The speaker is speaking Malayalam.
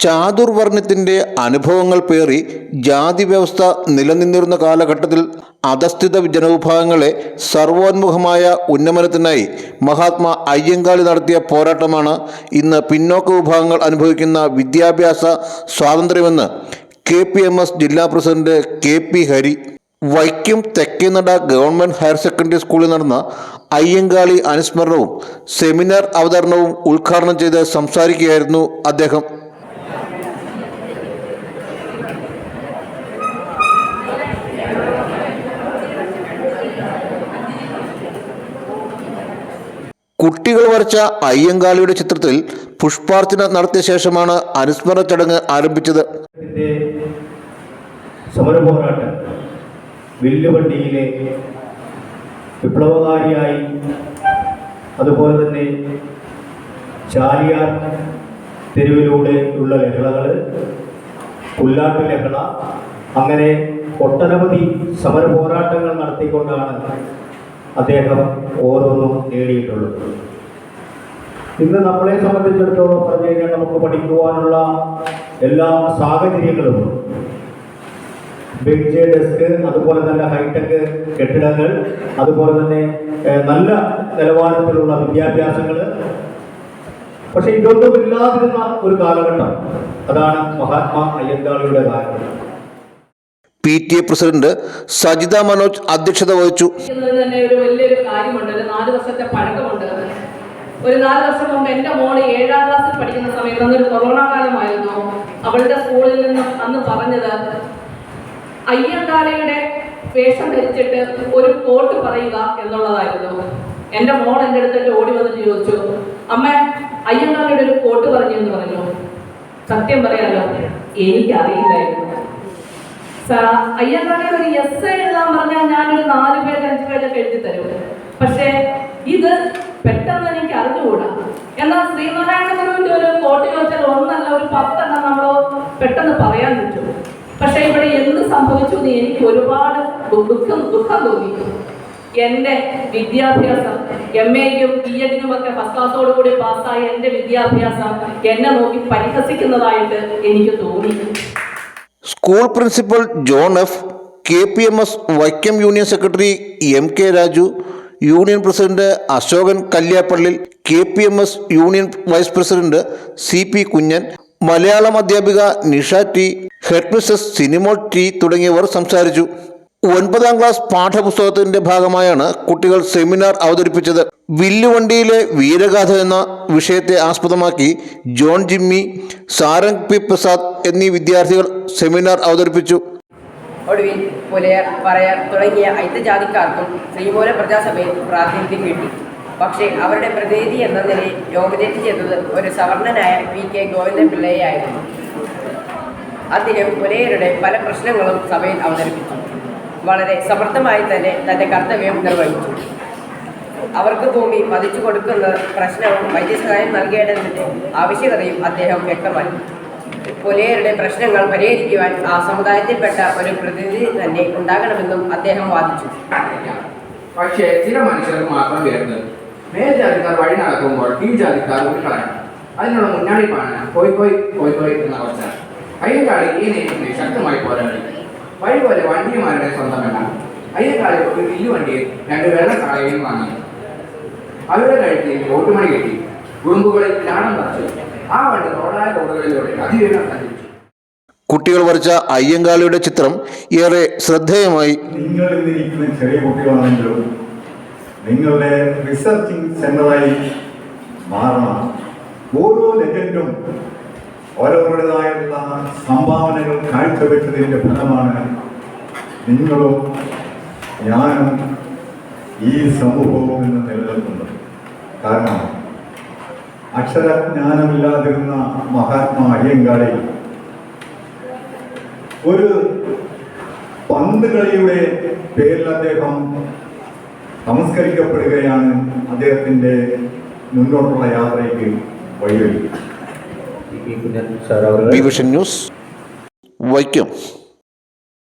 ചാതുർവർണത്തിന്റെ അനുഭവങ്ങൾ പേറി ജാതി വ്യവസ്ഥ നിലനിന്നിരുന്ന കാലഘട്ടത്തിൽ അധസ്ഥിത ജനവിഭാഗങ്ങളെ സർവോന്മുഖമായ ഉന്നമനത്തിനായി മഹാത്മാ അയ്യങ്കാളി നടത്തിയ പോരാട്ടമാണ് ഇന്ന് പിന്നോക്ക വിഭാഗങ്ങൾ അനുഭവിക്കുന്ന വിദ്യാഭ്യാസ സ്വാതന്ത്ര്യമെന്ന് കെ പി എം എസ് ജില്ലാ president K P Hari Vaikom Thekkenada government higher secondary സ്കൂളിൽ നടന്ന അയ്യങ്കാളി അനുസ്മരണവും സെമിനാർ അവതരണവും ഉദ്ഘാടനം ചെയ്ത് സംസാരിക്കുകയായിരുന്നു അദ്ദേഹം. കുട്ടികൾ വരച്ച അയ്യങ്കാളിയുടെ ചിത്രത്തിൽ പുഷ്പാർച്ചന നടത്തിയ ശേഷമാണ് അനുസ്മരണ ചടങ്ങ് ആരംഭിച്ചത്. സമര പോരാട്ടം വില്ലുവണ്ടിയിലെ വിപ്ലവകാരിയായി അതുപോലെ തന്നെ ചാലിയാർ തെരുവിലൂടെ ഉള്ള ലഹളകൾ പുല്ലാട്ട് ലഹള അങ്ങനെ ഒട്ടനവധി സമര പോരാട്ടങ്ങൾ നടത്തിക്കൊണ്ടാണ് അദ്ദേഹം ഓരോന്നും നേടിയിട്ടുള്ളത്. ഇന്ന് നമ്മളെ സംബന്ധിച്ചിടത്തോളം പറഞ്ഞു കഴിഞ്ഞാൽ നമുക്ക് പഠിക്കുവാനുള്ള എല്ലാ സാഹചര്യങ്ങളും ബെഞ്ച് ഡെസ്ക് അതുപോലെ തന്നെ ഹൈടെക് കെട്ടിടങ്ങൾ അതുപോലെ തന്നെ നല്ല നിലവാരത്തിലുള്ള വിദ്യാഭ്യാസങ്ങൾ. പക്ഷെ ഇതൊന്നും ഇല്ലാതിരുന്ന ഒരു കാലഘട്ടം. അതാണ് മഹാത്മാ അയ്യങ്കാളിയുടെ കാലഘട്ടം. P. T. A president Sajitha Manoj അധ്യക്ഷത വഹിച്ചു. തന്നെ ഒരു വലിയൊരു കാര്യമുണ്ട്. ഒരു നാല് വർഷത്തെ പഴക്കമുണ്ട് ഒരു നാല് വർഷം മുമ്പ് എന്റെ മോൾ ഏഴാം ക്ലാസ്സിൽ പഠിക്കുന്ന സമയത്ത് അന്നൊരു കൊറോണ കാലമായിരുന്നു. അവളുടെ സ്കൂളിൽ നിന്ന് അന്ന് പറഞ്ഞത് അയ്യങ്കാളയുടെ വേഷം ധരിച്ചിട്ട് ഒരു കോട്ട് പറയുക എന്നുള്ളതായിരുന്നു. എന്റെ മോൾ എന്റെ അടുത്തിട്ട് ഓടി വന്നിട്ട് ചോദിച്ചു അമ്മ അയ്യങ്കാലയുടെ ഒരു കോട്ട് പറഞ്ഞു എന്ന് പറഞ്ഞു. സത്യം പറയാലോ എനിക്കറിയില്ലായിരുന്നു. അയ്യങ്കാളി ഒരു എസ് എഴുതാൻ പറഞ്ഞാൽ ഞാനൊരു നാല് പേജ് അഞ്ച് പേജൊക്കെ എഴുതി തരും. പക്ഷേ ഇത് പെട്ടെന്ന് എനിക്ക് അറിഞ്ഞുകൂടാ. എന്നാൽ ശ്രീനാരായണ ഗുരുവിന്റെ ഒരു കോട്ട് ചോദിച്ചാൽ ഒന്നല്ല ഒരു പത്തെണ്ണം നമ്മൾ പെട്ടെന്ന് പറയാൻ പറ്റും. പക്ഷെ ഇവിടെ എന്ത് സംഭവിച്ചു എന്ന് എനിക്ക് ഒരുപാട് ദുഃഖം ദുഃഖം തോന്നി എന്റെ വിദ്യാഭ്യാസം എം എയും പി എഡിനും ഒക്കെ ഫസ്റ്റ് ക്ലാസ്സോടുകൂടി പാസ്സായ എന്റെ വിദ്യാഭ്യാസം എന്നെ നോക്കി പരിഹസിക്കുന്നതായിട്ട് എനിക്ക് തോന്നി school principal John F K P M S Vaikom union secretary M K Raju union president Ashokan Kalyappallil K P M S union vice president C P Kunjan Malayalam അധ്യാപിക Nisha T head Mrs Sinimo T തുടങ്ങിയവർ സംസാരിച്ചു. ഒൻപതാം ക്ലാസ് പാഠപുസ്തകത്തിന്റെ ഭാഗമായാണ് കുട്ടികൾ സെമിനാർ അവതരിപ്പിച്ചത്. വില്ലുവണ്ടിയിലെ വീരഗാഥ എന്ന വിഷയത്തെ ആസ്പദമാക്കി John Jimmy Sarang P Prasad എന്നീ വിദ്യാർത്ഥികൾ സെമിനാർ അവതരിപ്പിച്ചു. ഒടുവിൽ പുലയർ പറയർ തുടങ്ങിയ ഐത്തജാതിക്കാർക്കും ശ്രീമൂല പ്രജാസഭയിൽ പ്രാതിനിധ്യം കിട്ടി. പക്ഷേ അവരുടെ പ്രതിനിധി എന്ന നിലയിൽ നോമിനേറ്റ് ചെയ്തത് ഒരു സവർണനായ പി കെ ഗോവിന്ദപിള്ളയായിരുന്നു. അദ്ദേഹം പുലയരുടെ പല പ്രശ്നങ്ങളും സഭയിൽ അവതരിപ്പിച്ചു. വളരെ സമർത്ഥമായി തന്നെ തന്റെ കർത്തവ്യം നിർവഹിച്ചു. അവർക്ക് ഭൂമി പതിച്ചു കൊടുക്കുന്ന പ്രശ്നവും വൈദ്യസഹായം നൽകേണ്ടതിന്റെ ആവശ്യകതയും അദ്ദേഹം വ്യക്തമാക്കി. പുലയരുടെ പ്രശ്നങ്ങൾ പരിഹരിക്കുവാൻ ആ സമുദായത്തിൽപ്പെട്ട ഒരു പ്രതിനിധി തന്നെ ഉണ്ടാകണമെന്നും അദ്ദേഹം വാദിച്ചു. പക്ഷേ ചില മനുഷ്യർക്ക് മാത്രം വരുന്നത് മേൽജാതിക്കാർ വഴി നടക്കുമ്പോൾ കീഴ്ജാതിക്കാർ ഉൾക്കളയണം അതിനുള്ള മുന്നറിയിപ്പാണ് കോയ് കോയ് കോയ് എന്ന അവസ്ഥ അയ്യക്കാളി ഈ നിയമത്തിന് ശക്തമായി പോരാടി. വഴി പോലെ വണ്ടിയുമാരുടെ സ്വന്തമല്ല അയ്യക്കാളി ഒരു വില്ലു വണ്ടിയിൽ രണ്ട് വെള്ള കാളയും വാങ്ങി. അവരുടെ കഴുത്തിൽ ഓട്ടുമണി കെട്ടി. ഉറുമ്പുകളിൽ ലാണം നിറച്ചു ആ വണ്ടി റോഡായ റോഡുകളിലൂടെ അതിവേഗം സഞ്ചരിച്ചു. കുട്ടികൾ വരച്ച അയ്യങ്കാളിയുടെ ചിത്രം ഏറെ ശ്രദ്ധേയമായി. നിങ്ങൾ ചെറിയ കുട്ടികളാണെങ്കിലും നിങ്ങളുടെ റിസർച്ചിങ് സെന്ററായി മാറണം. ഓരോ ലെജൻഡും ഓരോരുടേതായുള്ള സംഭാവനകൾ കാഴ്ചവെച്ചതിന്റെ ഫലമാണ് നിങ്ങളും ഞാനും ഈ സമൂഹവും നിന്ന് നിലനിൽക്കുന്നത്. കാരണം അക്ഷരജ്ഞാനമില്ലാതിരുന്ന മഹാത്മാ അയ്യങ്കാളി ഒരു പന്ത് കളിയുടെ പേരിൽ അദ്ദേഹം നമസ്കരിക്കപ്പെടുകയാണ് അദ്ദേഹത്തിന്റെ മുന്നോട്ടുള്ള യാത്രയ്ക്ക് വഴിയൊരുക്കുന്നത് ന്യൂസ് വൈക്കം.